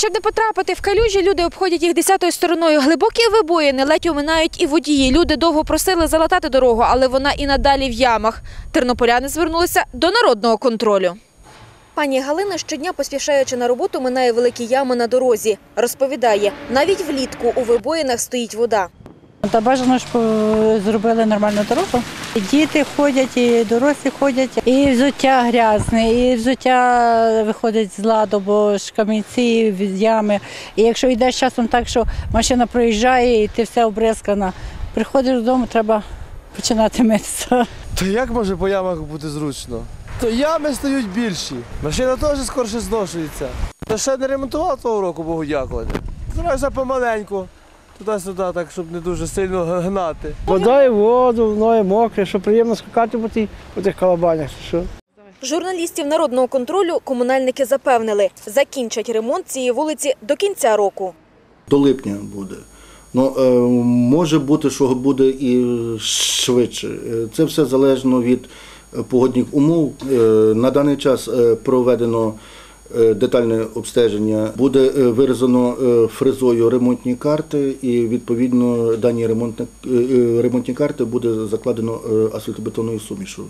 Щоб не потрапити в калюжі, люди обходять їх десятою стороною. Глибокі вибоїни ледь оминають і водії. Люди довго просили залатати дорогу, але вона і надалі в ямах. Тернополяни звернулися до народного контролю. Пані Галина щодня, поспішаючи на роботу, минає великі ями на дорозі. Розповідає, навіть влітку у вибоїнах стоїть вода. Та бажано ж зробили нормальну дорогу. Діти ходять, і дорослі ходять, і взуття грязне, і взуття виходить з ладу, бо ж камінці від ями. І якщо йдеш часом так, що машина проїжджає і ти все обризкана, приходиш додому, треба починати митися. То як може по ямах бути зручно? То ями стають більші. Машина теж скорше зношується. Та ще не ремонтував того року, Богу дякувати. Стараюся помаленьку. Туди-сюди, так, щоб не дуже сильно гнати. Вода і воду, воно і мокре, що приємно скакати по, тій, по тих колобанях. Що? Журналістів народного контролю комунальники запевнили, закінчать ремонт цієї вулиці до кінця року. До липня буде. Ну, е, може бути, що буде і швидше. Е, Це все залежно від погодних умов. Е, На даний час проведено детальне обстеження. Буде е, вирізано е, фрезою ремонтні карти, і відповідно дані ремонтні, е, е, ремонтні карти буде закладено е, асфальтобетонною сумішу.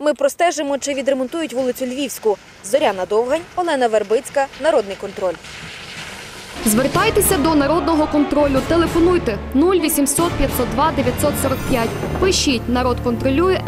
Ми простежимо, чи відремонтують вулицю Львівську. Зоряна Довгань, Олена Вербицька, Народний контроль. Звертайтеся до народного контролю. Телефонуйте 0800 502 945. Пишіть народ контролює.